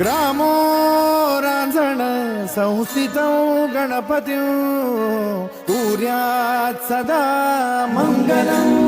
ग्रामो रांजण संस्थित गणपती सूर्यात् सदा मङ्गलम्